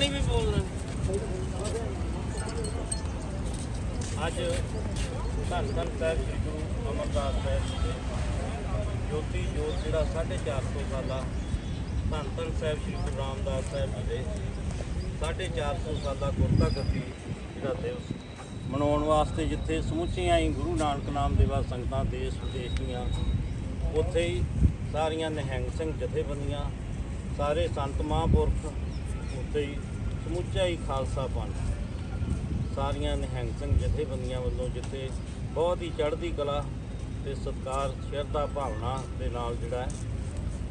ਬਾਣੀ ਵੀ ਬੋਲਣਾ ਅੱਜ ਧੰਨ ਧੰਨ ਸਾਹਿਬ ਸ੍ਰੀ ਗੁਰੂ ਅਮਰਦਾਸ ਸਾਹਿਬ ਜੀ ਦੇ ਜੋਤੀ ਜੋਤ ਜਿਹੜਾ 450 ਸਾਲਾ ਧੰਨ ਧੰਨ ਸਾਹਿਬ ਸ੍ਰੀ ਗੁਰੂ ਰਾਮਦਾਸ ਸਾਹਿਬ ਜੀ ਦੇ 450 ਸਾਲਾ ਗੁਰਤਾ ਗੱਦੀ ਜਿਹੜਾ ਦਿਵਸ ਮਨਾਉਣ ਵਾਸਤੇ ਜਿੱਥੇ ਸਮੁੱਚੀਆਂ ਹੀ ਗੁਰੂ ਨਾਨਕ ਨਾਮ ਦੇਵਾ ਸੰਗਤਾਂ ਦੇਸ਼ ਵਿਦੇਸ਼ ਦੀਆਂ, ਉੱਥੇ ਹੀ ਸਾਰੀਆਂ ਨਿਹੰਗ ਸਿੰਘ ਜਥੇਬੰਦੀਆਂ, ਸਾਰੇ ਸੰਤ ਮਹਾਂਪੁਰਖ, ਉੱਥੇ ਹੀ ਸਮੁੱਚਾ ਹੀ ਖਾਲਸਾ ਪੰਥ। ਸਾਰੀਆਂ ਨਿਹੰਗ ਸਿੰਘ ਜਥੇਬੰਦੀਆਂ ਵੱਲੋਂ ਜਿੱਥੇ ਬਹੁਤ ਹੀ ਚੜ੍ਹਦੀ ਕਲਾ ਤੇ ਸਤਿਕਾਰ, ਸ਼ਰਧਾ ਭਾਵਨਾ ਦੇ ਨਾਲ ਜਿਹੜਾ ਹੈ,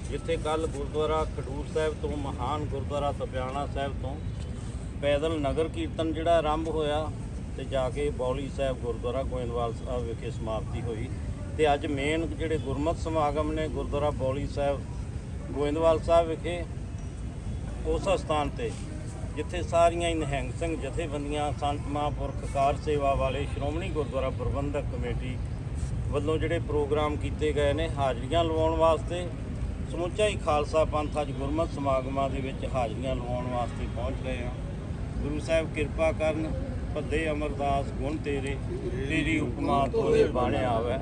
ਜਿੱਥੇ ਕੱਲ ਗੁਰਦੁਆਰਾ ਖਡੂਰ ਸਾਹਿਬ ਤੋਂ, ਮਹਾਨ ਗੁਰਦੁਆਰਾ ਤਪਿਆਣਾ ਸਾਹਿਬ ਤੋਂ ਪੈਦਲ ਨਗਰ ਕੀਰਤਨ ਜਿਹੜਾ ਆਰੰਭ ਹੋਇਆ ਤੇ ਜਾ ਕੇ ਬੌਲੀ ਸਾਹਿਬ ਗੁਰਦੁਆਰਾ ਗੋਇੰਦਵਾਲ ਸਾਹਿਬ ਵਿਖੇ ਸਮਾਪਤੀ ਹੋਈ। ਤੇ ਅੱਜ ਮੇਨ ਜਿਹੜੇ ਗੁਰਮਤਿ ਸਮਾਗਮ ਨੇ ਗੁਰਦੁਆਰਾ ਬੌਲੀ ਸਾਹਿਬ, ਗੋਇੰਦਵਾਲ ਸਾਹਿਬ ਵਿਖੇ, ਉਸ ਸਥਾਨ ਤੇ ਜਿੱਥੇ ਸਾਰੀਆਂ ਹੀ ਨਿਹੰਗ ਸਿੰਘ ਜਥੇਬੰਦੀਆਂ, ਸੰਤ ਮਹਾਂਪੁਰਖ ਕਾਰ ਸੇਵਾ ਵਾਲੇ, ਸ਼੍ਰੋਮਣੀ ਗੁਰਦੁਆਰਾ ਪ੍ਰਬੰਧਕ ਕਮੇਟੀ ਵੱਲੋਂ ਜਿਹੜੇ ਪ੍ਰੋਗਰਾਮ ਕੀਤੇ ਗਏ ਨੇ ਹਾਜ਼ਰੀਆਂ ਲਵਾਉਣ ਵਾਸਤੇ, ਸਮੁੱਚਾ ਹੀ ਖਾਲਸਾ ਪੰਥ ਅੱਜ ਗੁਰਮਤਿ ਸਮਾਗਮਾਂ ਦੇ ਵਿੱਚ ਹਾਜ਼ਰੀਆਂ ਲਵਾਉਣ ਵਾਸਤੇ ਪਹੁੰਚ ਗਏ ਆ ਗੁਰੂ ਸਾਹਿਬ ਕਿਰਪਾ ਕਰਨ, ਭੱਦੇ ਅਮਰਦਾਸ ਗੁਣ ਤੇਰੇ, ਤੇਰੀ ਉਪਮਾ ਤੋਰੇ ਬਾਣੇ ਆਵੇ।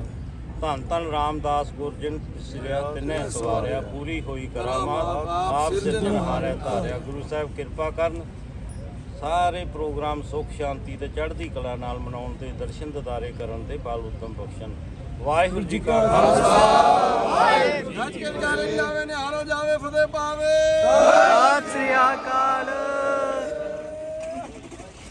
ਧੰਨ ਧੰਨ ਰਾਮਦਾਸ ਗੁਰਜਨ ਸਿਰਿਆ ਤਿੰਨੇ ਸਵਾਰਿਆ ਪੂਰੀ ਹੋਈ ਕਰਾਮਾਤ ਆਪ ਸਿਰਜਣ ਹਾਰੇ ਧਾਰਿਆ। ਗੁਰੂ ਸਾਹਿਬ ਕਿਰਪਾ ਕਰਨ ਸਾਰੇ ਪ੍ਰੋਗਰਾਮ ਸੁਖ ਸ਼ਾਂਤੀ ਤੇ ਚੜ੍ਹਦੀ ਕਲਾ ਨਾਲ ਮਨਾਉਣ ਤੇ ਦਰਸ਼ਨ ਦਿਦਾਰੇ ਕਰਨ ਤੇ ਬਲ ਉਤਮ ਬਖਸ਼ਣ। ਵਾਹਿਗੁਰੂ ਜੀ ਕਾ ਖਾਲਸਾ। ਰੱਜ ਕੇ ਵਿਚਾਰੇ ਜਾਵੇ ਨਿਹਾਲੋ ਜਾਵੇ ਫਤਿਹ ਪਾਵੇ। ਸਤਿ ਸ੍ਰੀ ਅਕਾਲ।